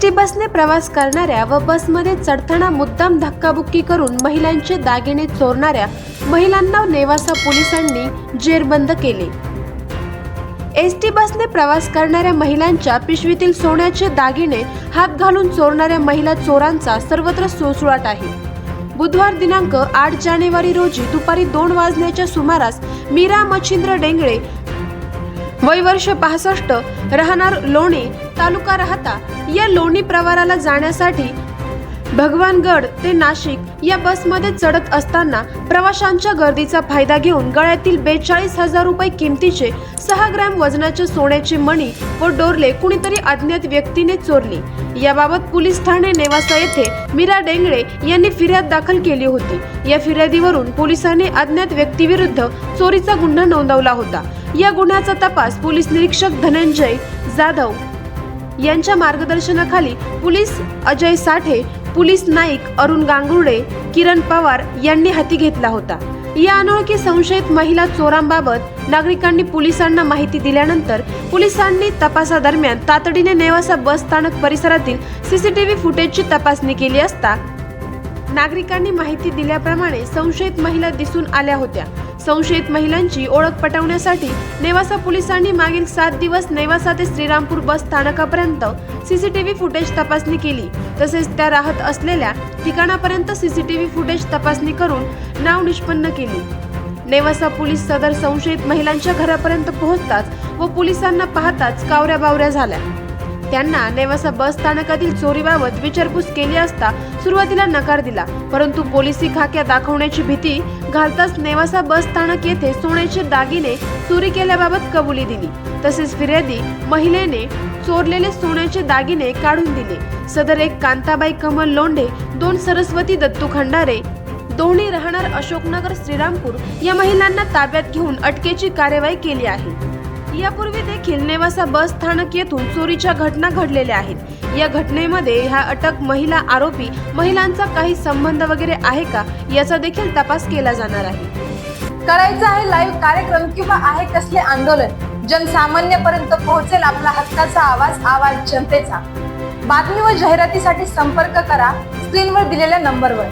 S T बसने प्रवास करणाऱ्या व बसमध्ये चढताना मुद्दाम धक्काबुक्की करून महिलांचे दागिने चोरणाऱ्या महिलांना नेवासा पोलिसांनी जेरबंद केले. एस टी बसने प्रवास करणाऱ्या महिलांच्या पिशवीतील सोन्याचे दागिने हात घालून चोरणाऱ्या महिला चोरांचा सर्वत्र सुळसुळाट आहे. बुधवार दिनांक आठ जानेवारी रोजी दुपारी दोन वाजण्याच्या सुमारास मीरा मच्छिंद्र डेंगळे वय वर्ष पासष्ट राहणार लोणी तालुका राहता या लोणी प्रवाराला जाण्यासाठी भगवानगड ते नाशिक या बसमध्ये चढत असताना प्रवाशांच्या गर्दीचा फायदा घेऊन गळ्यातील बेचाळीस हजार रुपये किमतीचे सहा ग्रॅम वजनाचे सोन्याचे मणी व डोरले कुणीतरी अज्ञात व्यक्तीने चोरली. याबाबत पोलीस ठाणे नेवासा येथे मीरा डेंगळे यांनी फिर्याद दाखल केली होती. या फिर्यादीवरून पोलिसांनी अज्ञात व्यक्तीविरुद्ध चोरीचा गुन्हा नोंदवला होता. या गुन्ह्याचा तपास पोलीस निरीक्षक धनंजय जाधव यांच्या मार्गदर्शनाखाली पोलीस अजय साठे पोलीस नाईक अरुण गांगुर्डे किरण पवार यांनी हाती घेतला होता. या अनोळखी संशयित महिला चोरांबाबत नागरिकांनी पोलिसांना माहिती दिल्यानंतर पोलिसांनी तपासादरम्यान तातडीने नेवासा बस स्थानक परिसरातील सीसीटीव्ही फुटेजची तपासणी केली असता नागरिकांनी माहिती दिल्याप्रमाणे संशयित महिला दिसून आल्या होत्या. संशयित महिलांची ओळख पटवण्यासाठी नेवासा पोलिसांनी मागील सात दिवस नेवासा ते श्रीरामपूर बस स्थानकापर्यंत सीसीटीव्ही फुटेज तपासणी केली. तसेच त्या राहत असलेल्या ठिकाणापर्यंत सीसीटीव्ही फुटेज तपासणी करून नाव निष्पन्न केली. नेवासा पोलीस सदर संशयित महिलांच्या घरापर्यंत पोहोचताच व पोलिसांना पाहताच कावऱ्या बावऱ्या झाल्या. त्यांना नेवासा बस स्थानकातील चोरीबाबत विचारपूस केली असता सुरुवातीला नकार दिला. परंतु पोलिसी खाक्या दाखवण्याची भीती घालताच नेवासा बस स्थानक येथे सोन्याचे दागिने चोरी केल्याबाबत कबुली दिली. तसेच फिर्यादी महिलेने चोरलेले सोन्याचे दागिने काढून दिले. सदर एक कांताबाई कमल लोंढे दोन सरस्वती दत्तू खंडारे दोन्ही राहणार अशोकनगर श्रीरामपूर या महिलांना ताब्यात घेऊन अटकेची कार्यवाही केली आहे. यापूर्वी देखील नेवासा बस स्थानक येथून चोरीच्या घटना घडलेल्या आहेत. या घटनेमध्ये ह्या अटक महिला आरोपी महिलांचा काही संबंध वगैरे आहे का याचा देखील तपास केला जाणार आहे. करायचं आहे लाईव्ह कार्यक्रम किंवा आहे कसले आंदोलन जनसामान्यपर्यंत पोहोचेल आपला हक्काचा आवाज आवाज जनतेचा. बातमी व जाहिरातीसाठी संपर्क करा स्क्रीनवर दिलेल्या नंबरवर